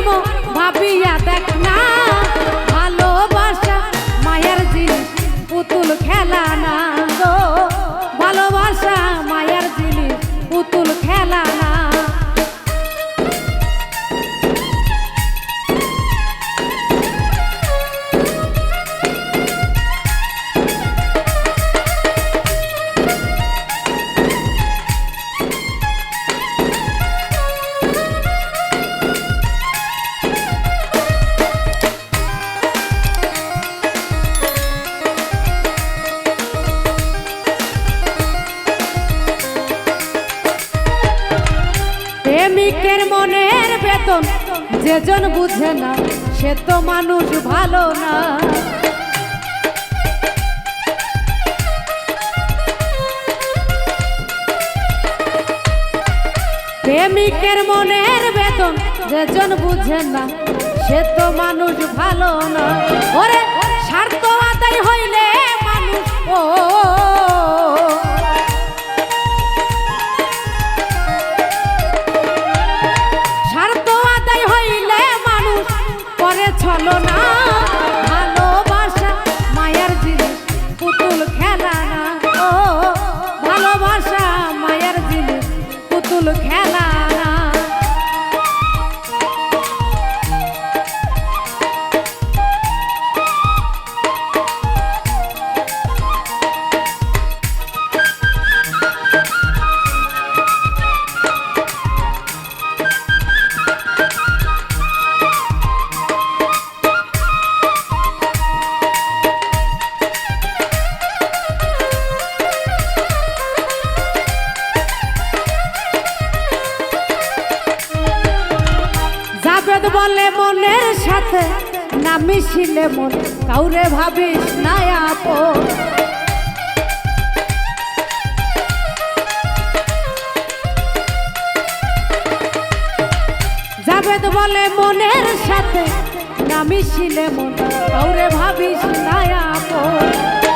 ধর্ম ভাবিয়া দেখ না। ভালোবাসা মায়ের জিনিস পুতুল খেলা না গো। ভালোবাসা মায়ের জিনিস পুতুল প্রেমিকের মনের বেতন, যেজন বুঝে না, সে তো মানুষ ভালো না। প্রেমিকের মনের বেতন, যেজন বুঝে না, সে তো মানুষ ভালো না। ওরে, স্বার্থ আদায় হইলে মানুষ ও জাবেদ বলে মনের সাথে, না মিশিলে মন, কাউরে ভাবিস না আপন। জাবেদ বলে মনের সাথে, না মিশিলে মন, কাউরে ভাবিস না আপন।